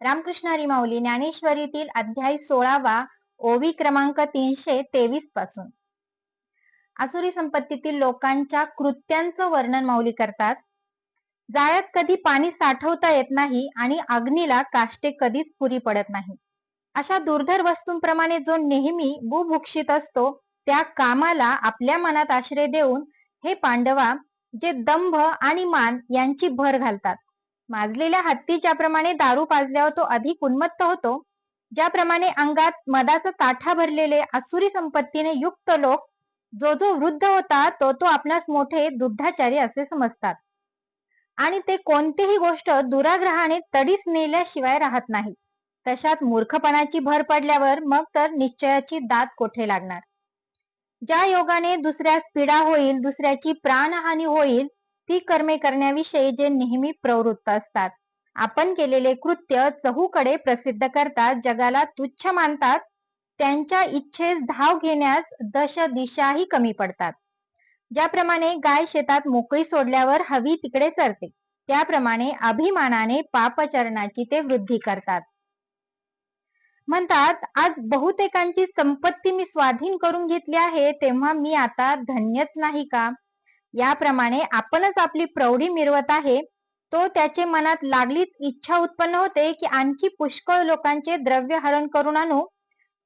रामकृष्णारी माऊली ज्ञानेश्वरीतील अध्याय सोळावा ओवी क्रमांक तीनशे तेवीसपासून. असुरी संपत्तीतील लोकांच्या कृत्यांचं वर्णन माऊली करतात. जाळ्यात कधी पाणी साठवता येत नाही आणि अग्नीला काष्टे कधीच पुरी पडत नाही. अशा दुर्धर वस्तूंप्रमाणे जो नेहमी बुभुक्षित असतो त्या कामाला आपल्या मनात आश्रय देऊन हे पांडवा जे दंभ आणि मान यांची भर घालतात. माजलेल्या हत्ती ज्याप्रमाणे दारू पाजल्यावर तो अधिक उन्मत्त होतो ज्याप्रमाणे अंगात मदाचा ताठा भरलेले असुरी संपत्तीने युक्त लोक जो जो वृद्ध होता तो तो आपणास मोठे दुड्ढाचारी असे समजतात. आणि ते कोणतीही गोष्ट दुराग्रहाने तडीस नेल्याशिवाय राहत नाही. तशात मूर्खपणाची भर पडल्यावर मग तर निश्चयाची दात कोठे लागणार? ज्या योगाने दुसऱ्यास पीडा होईल दुसऱ्याची प्राणहानी होईल ती कर्मे करण्याविषयी जे नेहमी प्रवृत्त असतात. आपण केलेले कृत्य चहूकडे प्रसिद्ध करतात जगाला तुच्छ मानतात त्यांच्या इच्छेस धाव घेण्यास दश दिशाही कमी पडतात. ज्याप्रमाणे गाय शेतात मोकळी सोडल्यावर हवी तिकडे चरते त्याप्रमाणे अभिमानाने पापचरणाची ते वृद्धी करतात. म्हणतात आज बहुतेकांची संपत्ती मी स्वाधीन करून घेतली आहे तेव्हा मी आता धन्यच नाही का? याप्रमाणे आपणच आपली प्रौढी मिरवत आहे. तो त्याचे मनात लागलीच इच्छा उत्पन्न होते की आणखी पुष्कळ लोकांचे द्रव्य हरण करून आणू.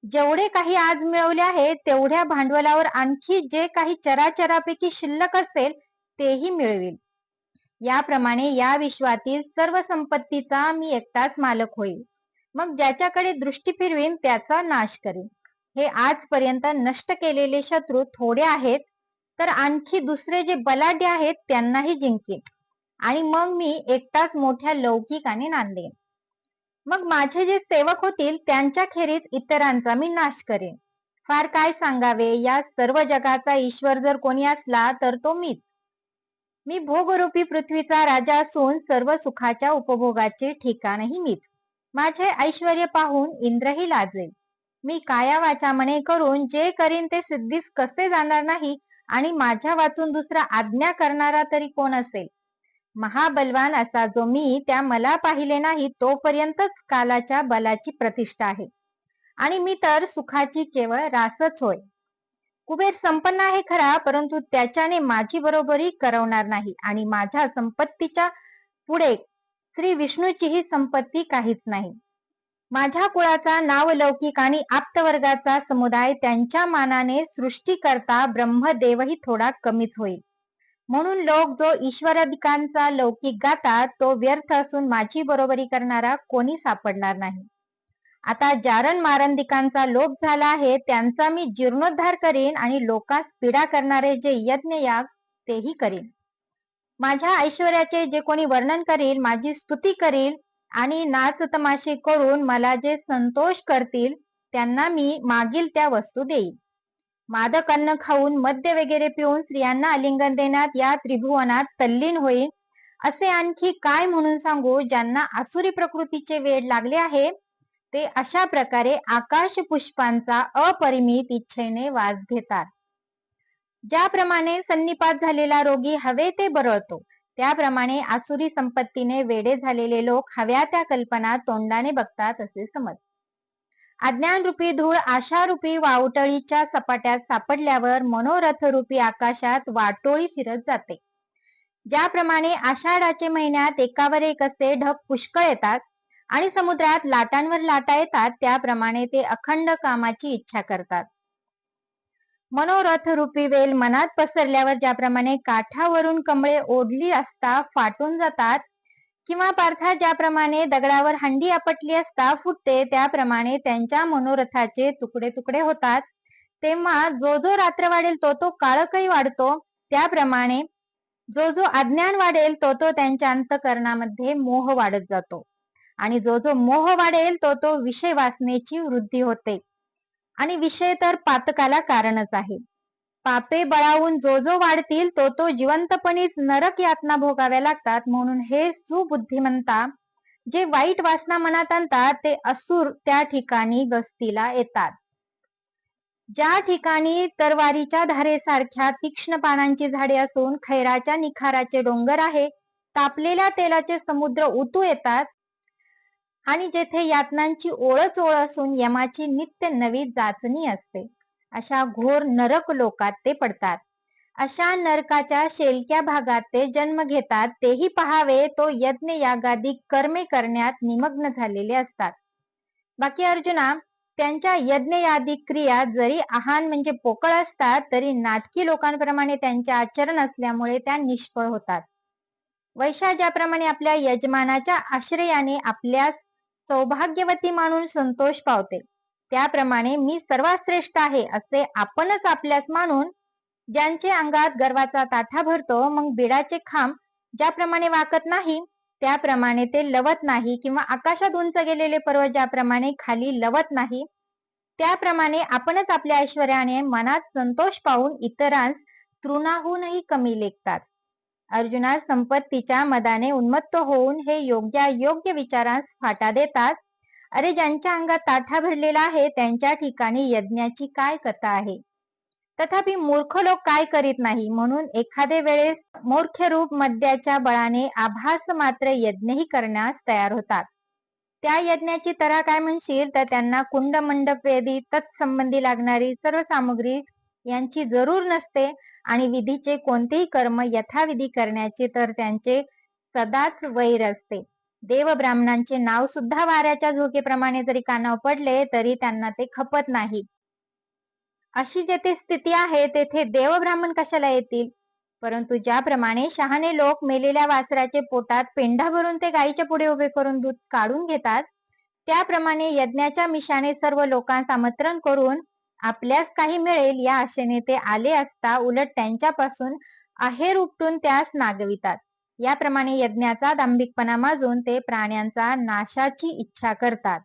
जेवढे काही आज मिळवले आहे तेवढ्या भांडवलावर आणखी जे काही चराचरापैकी शिल्लक असेल तेही मिळविल याप्रमाणे या विश्वातील सर्व संपत्तीचा मी एकटाच मालक होईल मग ज्याच्याकडे दृष्टी फिरवीन त्याचा नाश करीन. हे आजपर्यंत नष्ट केलेले शत्रू थोडे आहेत तर आणखी दुसरे जे बलाढ्य आहेत त्यांनाही जिंकेन. आणि मग मी एकटाच मोठ्या लौकिकाने नांदेन. मग माझे जे सेवक होतील त्यांच्या खेरीज इतरांचा मी नाश करेन. फार काय सांगावे? या सर्व जगाचा ईश्वर जर कोणी असला तर तो मीच. मी भोगरूपी पृथ्वीचा राजा असून सर्व सुखाच्या उपभोगाचे ठिकाणही मीच. माझे ऐश्वर पाहून इंद्रही लाजेल मी काया वाचा म्हणे करून जे करीन ते सिद्धीस कसे जाणार नाही आणि माझ्या वाचून दुसरा आज्ञा करणारा तरी कोण असेल? महाबलवान असा जो मी त्या मला पाहिले नाही तोपर्यंतच कालाच्या बलाची प्रतिष्ठा आहे. आणि मी तर सुखाची केवळ रासच होय. कुबेर संपन्न आहे खरा परंतु त्याच्याने माझी बरोबरी करवणार नाही आणि माझ्या संपत्तीच्या पुढे श्री विष्णूचीही संपत्ती काहीच नाही. माझ्या कुळाचा नावलौकिक आणि आप्तवर्गाचा समुदाय त्यांच्या मानाने सृष्टी करता ब्रह्मदेवही थोडा कमीच होईल. म्हणून लोक जो ईश्वराधिकांचा लौकिक गातात तो व्यर्थ असून माझी बरोबरी करणारा कोणी सापडणार नाही. आता जारण मारंदिकांचा लोप झाला आहे त्यांचा मी जीर्णोद्धार करीन आणि लोकांस पीडा करणारे जे यज्ञ याग तेही करीन. माझ्या ऐश्वर्याचे जे कोणी वर्णन करील माझी स्तुती करील आणि नाच तमाशे करून मला जे संतोष करतील त्यांना मी मागील त्या वस्तू देईल मादक अन्न खाऊन मद्य वगैरे पिऊन स्त्रियांना आलिंगन देण्यात या त्रिभुवनात तल्लीन होईल असे आणखी काय म्हणून सांगू ज्यांना आसुरी प्रकृतीचे वेड लागले आहे? ते अशा प्रकारे आकाश पुष्पांचा अपरिमित इच्छेने वास घेतात. ज्याप्रमाणे सन्निपात झालेला रोगी हवे ते बरळतो. त्याप्रमाणे आसुरी संपत्तीने वेडे झालेले लोक हव्या त्या कल्पना तोंडाने बघतात असे समज. अज्ञान रूपी धूळ आशारूपी वावटळीच्या सपाट्यात सापडल्यावर मनोरथ रूपी आकाशात वाटोळी फिरत जाते. ज्याप्रमाणे आषाढाचे महिन्यात एकावर एक असे ढग पुष्कळ येतात आणि समुद्रात लाटांवर लाटा येतात त्याप्रमाणे ते अखंड कामाची इच्छा करतात. मनोरथ रूपी वेल मनात पसरल्यावर ज्याप्रमाणे काठावरून कमळे ओढली असता फाटून जातात किंवा पार्था ज्याप्रमाणे दगडावर हंडी आपटली असता फुटते त्याप्रमाणे त्यांच्या मनोरथाचे तुकडे तुकडे होतात. तेव्हा जो जो रात्र वाढेल तो तो काळकही वाढतो त्याप्रमाणे जो जो अज्ञान वाढेल तो तो त्यांच्या अंतकरणामध्ये मोह वाढत जातो. आणि जो जो मोह वाढेल तो तो विषय वासनेची वृद्धी होते. आणि विषय तर पातकाला कारणच आहे. पापे बळावून जो जो वाढतील तो तो जिवंतपणीच नरक यातना भोगाव्या लागतात. म्हणून हे सुबुद्धिमंता जे वाईट वासना मनात आणतात ते असुर त्या ठिकाणी गस्तीला येतात. ज्या ठिकाणी तरवारीच्या धारेसारख्या तीक्ष्ण पानांची झाडे असून खैराच्या निखाराचे डोंगर आहे तापलेल्या तेलाचे समुद्र उतू येतात आणि जेथे यातनांची ओळच ओळ असून यमाची नित्य नवी जाचणी असते. अशा घोर नरक लोकात ते पडतात. अशा नरकाच्या शेलक्या भागात ते जन्म घेतात. तेही पहावे तो यज्ञ यागादी कर्मे करण्यात निमग्न झालेले असतात. बाकी अर्जुना त्यांच्या यज्ञ यादी क्रिया जरी आहान म्हणजे पोकळ असतात तरी नाटकी लोकांप्रमाणे त्यांचे आचरण असल्यामुळे त्या निष्फळ होतात. वैशा ज्याप्रमाणे आपल्या यजमानाच्या आश्रयाने आपल्या सौभाग्यवती मानून संतोष पावते. त्याप्रमाणे मी सर्वात श्रेष्ठ आहे असे आपणच आपल्यास मानून ज्यांचे अंगात गर्वाचा ताठा भरतो मग बिडाचे खांब ज्याप्रमाणे वाकत नाही त्याप्रमाणे ते लवत नाही किंवा आकाशात उंच गेलेले पर्व ज्याप्रमाणे खाली लवत नाही त्याप्रमाणे आपणच आपल्या ऐश्वर्याने मनात संतोष पाहून इतरांस तृणाहूनही कमी लेखतात. अर्जुना संपत्तीच्या मदाने उन्मत्त होऊन हे योग्य योग्य विचारांस फाटा देतात. अरे ज्यांच्या अंगात ताठा भरलेला आहे त्यांच्या ठिकाणी यज्ञाची काय कथा आहे? तथापि मूर्ख लोक काय करीत नाही? म्हणून एखादे वेळेस मूर्ख रूप मद्याच्या बळाने आभास मात्र यज्ञही करण्यास तयार होतात. त्या यज्ञाची तरा काय म्हणशील? तर त्यांना कुंड मंडप वेदी तत्संबंधी लागणारी सर्व सामुग्री यांची जरूर नसते आणि विधीचे कोणतेही कर्म यथाविधी करण्याचे तर त्यांचे सदाच वैर असते. देव ब्राह्मणांचे नाव सुद्धा वाऱ्याच्या झोकेप्रमाणे जरी कानावर पडले तरी त्यांना ते खपत नाही. अशी जेथे स्थिती आहे तेथे देव ब्राह्मण कशाला येतील? परंतु ज्याप्रमाणे शहाणे लोक मेलेल्या वासराचे पोटात पेंढा भरून ते गायीच्या पुढे उभे करून दूध काढून घेतात त्याप्रमाणे यज्ञाच्या मिशाने सर्व लोकांस आमंत्रण करून आपल्यास काही मिळेल या आशेने ते आले असता उलट त्यांच्यापासून आहेर उपटून त्यास नागवितात. याप्रमाणे यज्ञाचा दांभिकपणा माजून ते प्राण्यांचा नाशाची इच्छा करतात.